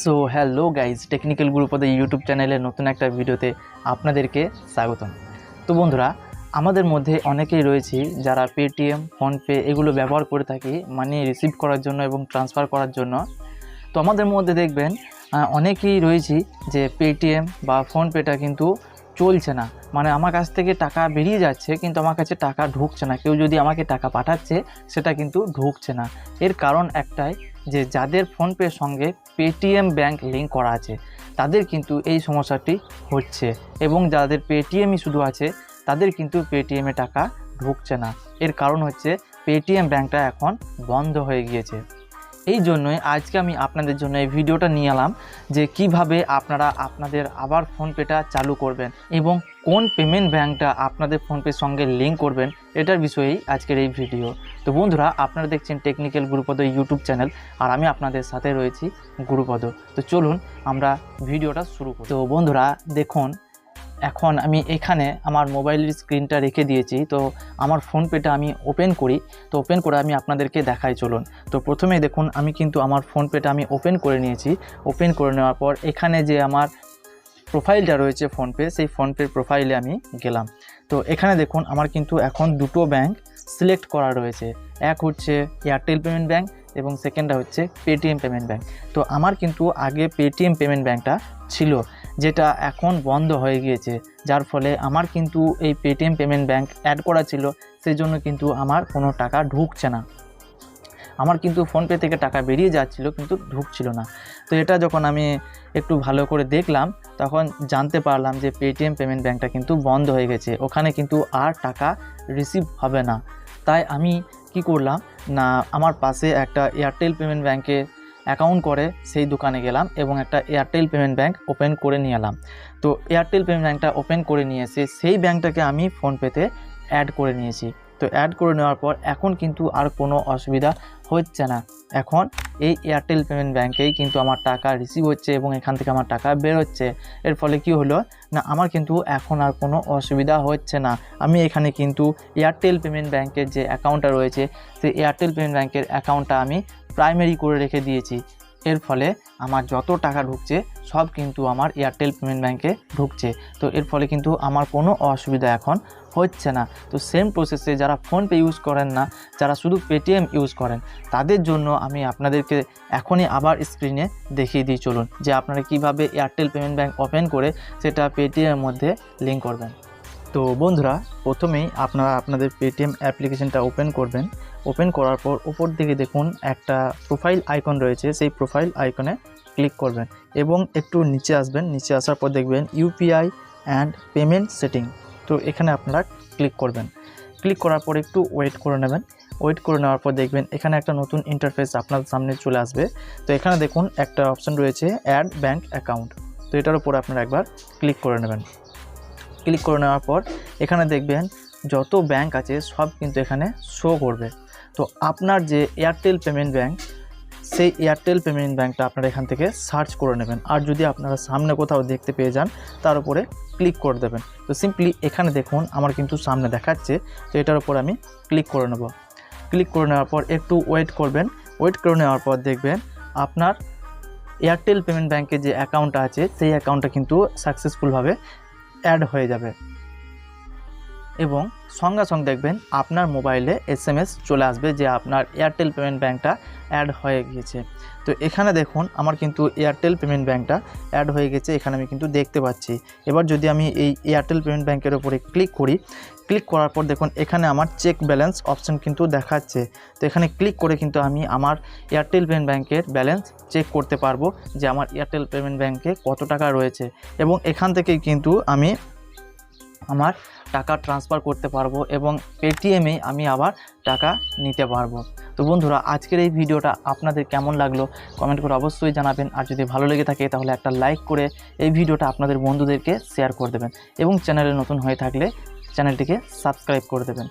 So hello guys technical গ্রুপদের YouTube চ্যানেলের নতুন একটা ভিডিওতে আপনাদেরকে স্বাগতম। তো বন্ধুরা, আমাদের মধ্যে অনেকেই রয়েছে যারা পেটিএম ফোনপে এগুলো ব্যবহার করে থাকি মানি রিসিভ করার জন্য এবং ট্রান্সফার করার জন্য। তো আমাদের মধ্যে দেখবেন অনেকেই রয়েছে যে পেটিএম বা ফোনপেটা কিন্তু চলছে না। মানে আমার কাছ থেকে টাকা বেরিয়ে যাচ্ছে, কিন্তু আমার কাছে টাকা ঢুকছে না। কেউ যদি আমাকে টাকা পাঠাচ্ছে, সেটা কিন্তু ঢুকছে না। এর কারণ একটাই যে, যাদের ফোনপের সঙ্গে পেটিএম ব্যাংক লিঙ্ক করা আছে, তাদের কিন্তু এই সমস্যাটি হচ্ছে এবং যাদের পেটিএমই শুধু আছে, তাদের কিন্তু পেটিএমে টাকা ঢুকছে না। এর কারণ হচ্ছে পেটিএম ব্যাংকটা এখন বন্ধ হয়ে গিয়েছে। এই জন্যই আজকে আমি আপনাদের জন্য এই ভিডিওটা নিয়ে এলাম যে কীভাবে আপনারা আপনাদের আবার ফোনপেটা চালু করবেন এবং কোন পেমেন্ট ব্যাংকটা আপনাদের ফোনপের সঙ্গে লিঙ্ক করবেন, এটার বিষয়েই আজকের এই ভিডিও। তো বন্ধুরা, আপনারা দেখছেন টেকনিক্যাল গুরুপদ ইউটিউব চ্যানেল আর আমি আপনাদের সাথে রয়েছি গুরুপদ। তো চলুন আমরা ভিডিওটা শুরু করি। তো বন্ধুরা, দেখুন এখন আমি এখানে আমার মোবাইলের স্ক্রিনটা রেখে দিয়েছি। তো আমার ফোনপেটা আমি ওপেন করি। তো ওপেন করে আমি আপনাদেরকে দেখাই, চলুন। তো প্রথমেই দেখুন, আমি কিন্তু আমার ফোনপেটা আমি ওপেন করে নিয়েছি। ওপেন করে নেওয়ার পর এখানে যে আমার প্রোফাইলটা রয়েছে ফোনপে, সেই ফোনপের প্রোফাইলে আমি গেলাম। তো এখানে দেখুন, আমার কিন্তু এখন দুটো ব্যাংক সিলেক্ট করা রয়েছে। এক হচ্ছে এয়ারটেল পেমেন্ট ব্যাংক এবং সেকেন্ডটা হচ্ছে পেটিএম পেমেন্ট ব্যাংক। তো আমার কিন্তু আগে পেটিএম পেমেন্ট ব্যাংকটা ছিল। যেটা এখন বন্ধ হয়ে গিয়েছে, যার ফলে আমার কিন্তু এই পেটিএম পেমেন্ট ব্যাংক অ্যাড করা ছিল, সেই জন্য কিন্তু আমার কোনো টাকা ঢুকছে না। আমার কিন্তু ফোনপে থেকে টাকা বেরিয়ে যাচ্ছিল, কিন্তু ঢুকছিল না। তো এটা যখন আমি একটু ভালো করে দেখলাম, তখন জানতে পারলাম যে পেটিএম পেমেন্ট ব্যাংকটা কিন্তু বন্ধ হয়ে গেছে। ওখানে কিন্তু আর টাকা রিসিভ হবে না। তাই আমি কি করলাম, না, আমার পাশে একটা এয়ারটেল পেমেন্ট ব্যাংকে অ্যাকাউন্ট করে সেই দোকানে গেলাম এবং একটা এয়ারটেল পেমেন্ট ব্যাঙ্ক ওপেন করে নিয়ে এলাম। তো এয়ারটেল পেমেন্ট ব্যাঙ্কটা ওপেন করে নিয়ে এসে সেই ব্যাঙ্কটাকে আমি ফোনপেতে অ্যাড করে নিয়েছি। তো অ্যাড করে নেওয়ার পর এখন কিন্তু আর কোনো অসুবিধা হচ্ছে না। এখন এই এয়ারটেল পেমেন্ট ব্যাঙ্কেই কিন্তু আমার টাকা রিসিভ হচ্ছে এবং এখান থেকে আমার টাকা বেরোচ্ছে এর ফলে কি হলো? না, আমার কিন্তু এখন আর কোনো অসুবিধা হচ্ছে না। আমি এখানে কিন্তু এয়ারটেল পেমেন্ট ব্যাঙ্কের যে অ্যাকাউন্টটা রয়েছে, সেই এয়ারটেল পেমেন্ট ব্যাঙ্কের অ্যাকাউন্টটা আমি প্রাইমারি করে রেখে দিয়েছি। এর ফলে আমার যত টাকা ঢুকছে, সব কিন্তু আমার এয়ারটেল পেমেন্ট ব্যাঙ্কে ঢুকছে। তো এর ফলে কিন্তু আমার কোনো অসুবিধা এখন হচ্ছে না। তো সেম প্রসেসে যারা ফোনপে ইউজ করেন না, যারা শুধু পেটিএম ইউজ করেন, তাদের জন্য আমি আপনাদেরকে এখনই আবার স্ক্রিনে দেখিয়ে দিই। চলুন, যে আপনারা কীভাবে এয়ারটেল পেমেন্ট ব্যাঙ্ক ওপেন করে সেটা পেটিএমের মধ্যে লিঙ্ক করবেন। তো বন্ধুরা, প্রথমেই আপনারা আপনাদের পেটিএম অ্যাপ্লিকেশনটা ওপেন করবেন। ওপেন করার পর উপর দিকে দেখুন, একটা প্রোফাইল আইকন রয়েছে। সেই প্রোফাইল আইকনে ক্লিক করবেন এবং একটু নিচে আসবেন। নিচে আসার পর দেখবেন ইউপিআই অ্যান্ড পেমেন্ট সেটিং তো এখানে আপনারা ক্লিক করবেন। ক্লিক করার পর একটু ওয়েট করে নেবেন। ওয়েট করে নেওয়ার পর দেখবেন এখানে একটা নতুন ইন্টারফেস আপনার সামনে চলে আসবে। তো এখানে দেখুন, একটা অপশন রয়েছে অ্যাড ব্যাঙ্ক অ্যাকাউন্ট তো এটার উপর আপনারা একবার ক্লিক করে নেবেন। ক্লিক করে নেওয়ার পর এখানে দেখবেন যত ব্যাংক আছে সব কিন্তু এখানে শো করবে। তো আপনার যে এয়ারটেল পেমেন্ট ব্যাংক সেই এয়ারটেল পেমেন্ট ব্যাংকটা আপনারা এখান থেকে সার্চ করে নেবেন। আর যদি আপনারা সামনে কোথাও দেখতে পেয়ে যান, তার উপরে ক্লিক করে দেবেন। তো সিম্পলি এখানে দেখুন, আমার কিন্তু সামনে দেখাচ্ছে, তো এটার উপর আমি ক্লিক করে নেব। ক্লিক করে নেওয়ার পর একটু ওয়েট করবেন। ওয়েট করে নেওয়ার পর দেখবেন আপনার এয়ারটেল পেমেন্ট ব্যাংকের যে অ্যাকাউন্টটা আছে, সেই অ্যাকাউন্টটা কিন্তু সাকসেসফুলভাবে অ্যাড হয়ে যাবে। এবং সঙ্গে সঙ্গে দেখবেন আপনার মোবাইলে এস চলে আসবে যে আপনার এয়ারটেল পেমেন্ট ব্যাঙ্কটা অ্যাড হয়ে গিয়েছে। তো এখানে দেখুন, আমার কিন্তু এয়ারটেল পেমেন্ট ব্যাঙ্কটা অ্যাড হয়ে গেছে, এখানে আমি কিন্তু দেখতে পাচ্ছি। এবার যদি আমি এই এয়ারটেল পেমেন্ট ব্যাঙ্কের ওপরে ক্লিক করি, ক্লিক করার পর দেখুন, এখানে আমার চেক ব্যালেন্স অপশন কিন্তু দেখাচ্ছে। তো এখানে ক্লিক করে কিন্তু আমি আমার এয়ারটেল পেমেন্ট ব্যাঙ্কের ব্যালেন্স চেক করতে পারব যে আমার এয়ারটেল পেমেন্ট ব্যাঙ্কে কত টাকা রয়েছে। এবং এখান থেকেই কিন্তু আমি আমার টাকা ট্রান্সফার করতে পারব এবং পেটিএমে আমি আবার টাকা নিতে পারব। তো বন্ধুরা, আজকের এই ভিডিওটা আপনাদের কেমন লাগল? কমেন্ট করে অবশ্যই জানাবেন। আর যদি ভালো লেগে থাকে, তাহলে একটা লাইক করে এই ভিডিওটা আপনাদের বন্ধুদেরকে শেয়ার করে দেবেন এবং চ্যানেলে নতুন হয়ে থাকলে চ্যানেলটিকে সাবস্ক্রাইব করে দেবেন।